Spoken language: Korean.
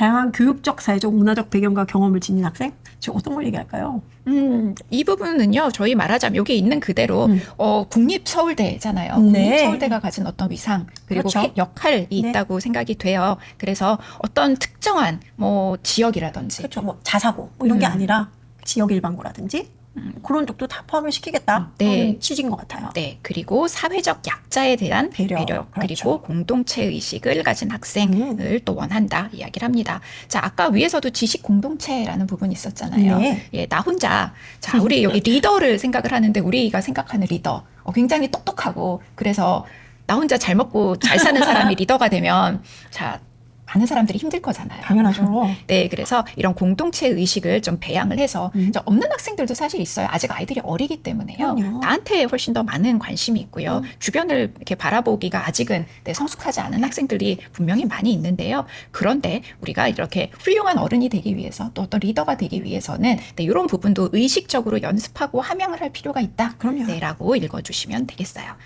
다양한 교육적, 사회적, 문화적 배경과 경험을 지닌 학생? 지금 어떤 걸 얘기할까요? 음, 이 부분은요, 저희 말하자면 여기 있는 그대로, 음. 어, 국립서울대잖아요. 네. 국립서울대가 가진 어떤 위상, 그리고 그렇죠. 해- 역할이 네. 있다고 생각이 돼요. 그래서 어떤 특정한 뭐 지역이라든지, 그렇죠. 뭐 자사고 뭐 이런 게 음. 아니라 지역 일반고라든지 그런 쪽도 다 포함을 시키겠다. 네. 그런 취지인 것 같아요. 네, 그리고 사회적 약자에 대한 배려, 배려, 그렇죠. 그리고 공동체 의식을 가진 학생을 음. 또 원한다 이야기를 합니다. 자, 아까 위에서도 지식 공동체라는 부분이 있었잖아요. 네. 예, 나 혼자 자, 우리 여기 리더를 생각을 하는데 우리가 생각하는 리더 어, 굉장히 똑똑하고 그래서 나 혼자 잘 먹고 잘 사는 사람이 리더가 되면 자, 많은 사람들이 힘들 거잖아요. 당연하죠. 네, 그래서 이런 공동체 의식을 좀 배양을 해서 음. 저 없는 학생들도 사실 있어요. 아직 아이들이 어리기 때문에요. 그럼요. 나한테 훨씬 더 많은 관심이 있고요. 음. 주변을 이렇게 바라보기가 아직은 네, 성숙하지 않은 학생들이 분명히 많이 있는데요. 그런데 우리가 이렇게 훌륭한 어른이 되기 위해서 또 어떤 리더가 되기 위해서는 네, 이런 부분도 의식적으로 연습하고 함양을 할 필요가 있다. 그럼요. 네, 라고 읽어주시면 되겠어요.